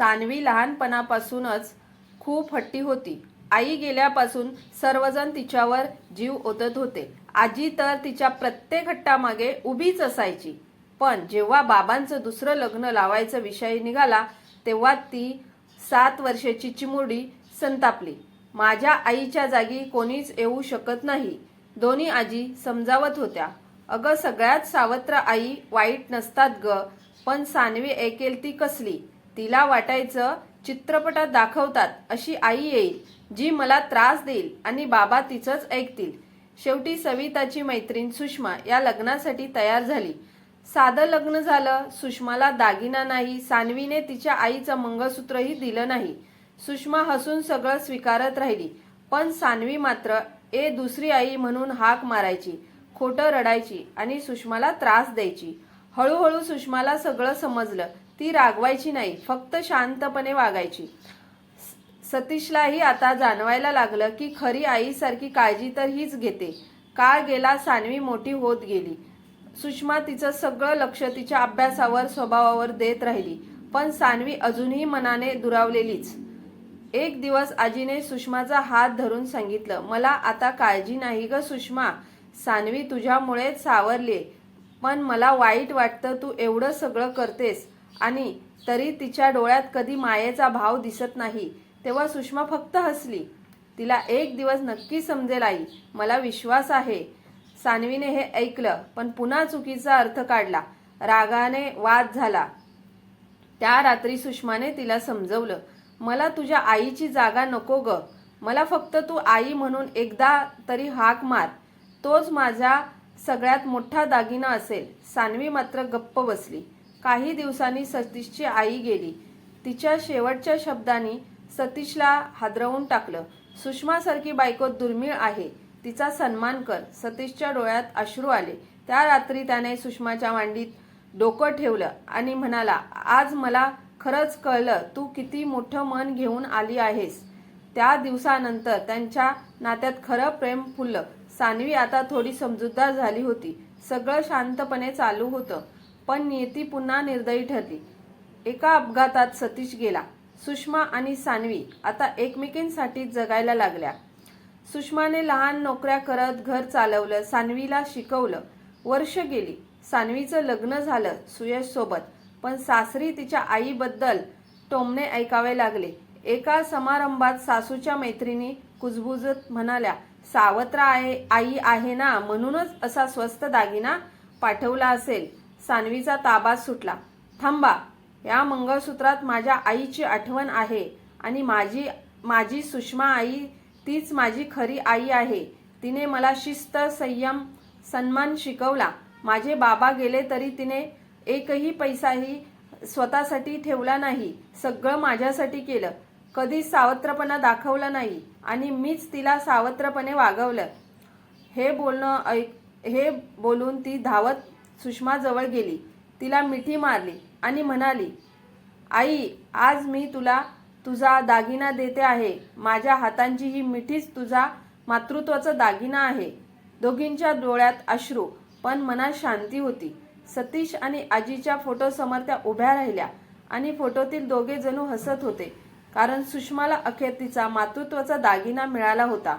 सानवी लहानपणापासूनच खूप हट्टी होती. आई गेल्यापासून सर्वजण तिच्यावर जीव ओतत होते. आजी तर तिच्या प्रत्येक हट्टामागे उभीच असायची. पण जेव्हा बाबांचं दुसरं लग्न लावायचा विषय निघाला तेव्हा ती सात वर्षाची चिमुरडी संतापली. माझ्या आईच्या जागी कोणीच येऊ शकत नाही. दोन्ही आजी समजावत होत्या. अगं सगळ्यात सावत्र आई वाईट नसतात ग पण सानवी ऐकेल ती कसली? तिला वाटायचं चित्रपटात दाखवतात अशी आई येईल जी मला त्रास देईल आणि बाबा तिचंच ऐकतील. शेवटी सविताची मैत्रीण सुषमा या लग्नासाठी तयार झाली. साधं लग्न झालं सुषमाला दागिना नाही सानवीने तिच्या आईचं मंगळसूत्रही दिलं नाही. सुषमा हसून सगळं स्वीकारत राहिली पण सानवी मात्र ए दुसरी आई म्हणून हाक मारायची खोटं रडायची आणि सुषमाला त्रास द्यायची. हळूहळू सुषमाला सगळं समजलं. ती रागवायची नाही फक्त शांतपणे वागायची. सतीशलाही आता जाणवायला लागलं की खरी आईसारखी काळजी तर हीच घेते. काळ गेला सानवी मोठी होत गेली? सुषमा तिचं सगळं लक्ष तिच्या अभ्यासावर स्वभावावर देत राहिली. पण सानवी अजूनही मनाने दुरावलेलीच. एक दिवस आजीने सुषमाचा हात धरून सांगितलं मला आता काळजी नाही ग सुषमा. सानवी तुझ्यामुळेच सावरले पण मला वाईट वाटतं तू एवढं सगळं करतेस. आणि तरी तिच्या डोळ्यात कधी मायेचा भाव दिसत नाही. तेव्हा सुषमा फक्त हसली. तिला एक दिवस नक्की समजेल आई मला विश्वास आहे. सानवीने हे ऐकलं पण पुन्हा चुकीचा अर्थ काढला. रागाने वाद झाला. त्या रात्री सुषमाने तिला समजवलं मला तुझ्या आईची जागा नको ग. मला फक्त तू आई म्हणून एकदा तरी हाक मार. तोच माझा सगळ्यात मोठा दागिना असेल. सानवी मात्र गप्प बसली. काही दिवसांनी सतीशची आई गेली. तिच्या शेवटच्या शब्दांनी सतीशला हादरवून टाकलं. सुषमासारखी बायको दुर्मिळ आहे. तिचा सन्मान कर. सतीशच्या डोळ्यात अश्रू आले. त्या रात्री त्याने सुषमाच्या मांडीत डोकं ठेवलं आणि म्हणाला आज मला खरंच कळलं तू किती मोठं मन घेऊन आली आहेस. त्या दिवसानंतर त्यांच्या नात्यात खरं प्रेम फुललं. सानवी आता थोडी समजूतदार झाली होती. सगळं शांतपणे चालू होतं. पण नियती पुन्हा निर्दयी ठरली. एका अपघातात सतीश गेला. सुषमा आणि सानवी आता एकमेकींसाठी जगायला लागल्या. सुषमाने लहान नोकऱ्या करत घर चालवलं सानवीला शिकवलं. वर्ष गेली. सानवीचं लग्न झालं सुयशसोबत पण सासरी तिच्या आईबद्दल टोमणे ऐकावे लागले. एका समारंभात सासूच्या मैत्रिणी कुजबुजत म्हणाल्या सावत्र आहे आई आहे ना म्हणूनच असा स्वस्त दागिना पाठवला असेल. सानवीचा ताबा सुटला. थांबा या मंगळसूत्रात माझ्या आईची आठवण आहे आणि माझी माझी सुषमा आई तीच माझी खरी आई आहे. तिने मला शिस्त संयम सन्मान शिकवला. माझे बाबा गेले तरी तिने एकही पैसाही स्वतःसाठी ठेवला नाही. सगळं माझ्यासाठी केलं. कधी सावत्रपणा दाखवला नाही आणि मीच तिला सावत्रपणे वागवलं. हे बोलणं ऐक हे बोलून ती धावत सुषमाजवळ गेली. तिला मिठी मारली आणि म्हणाली आई आज मी तुला तुझा दागिना देते आहे. माझ्या हातांची ही मिठीच तुझा मातृत्वाचा दागिना आहे. दोघींच्या डोळ्यात अश्रू पण मनात शांती होती. सतीश आणि आजीच्या फोटोसमोर त्या उभ्या राहिल्या आणि फोटोतील दोघे जणू हसत होते. कारण सुषमाला अखेर तिचा मातृत्वाचा दागिना मिळाला होता.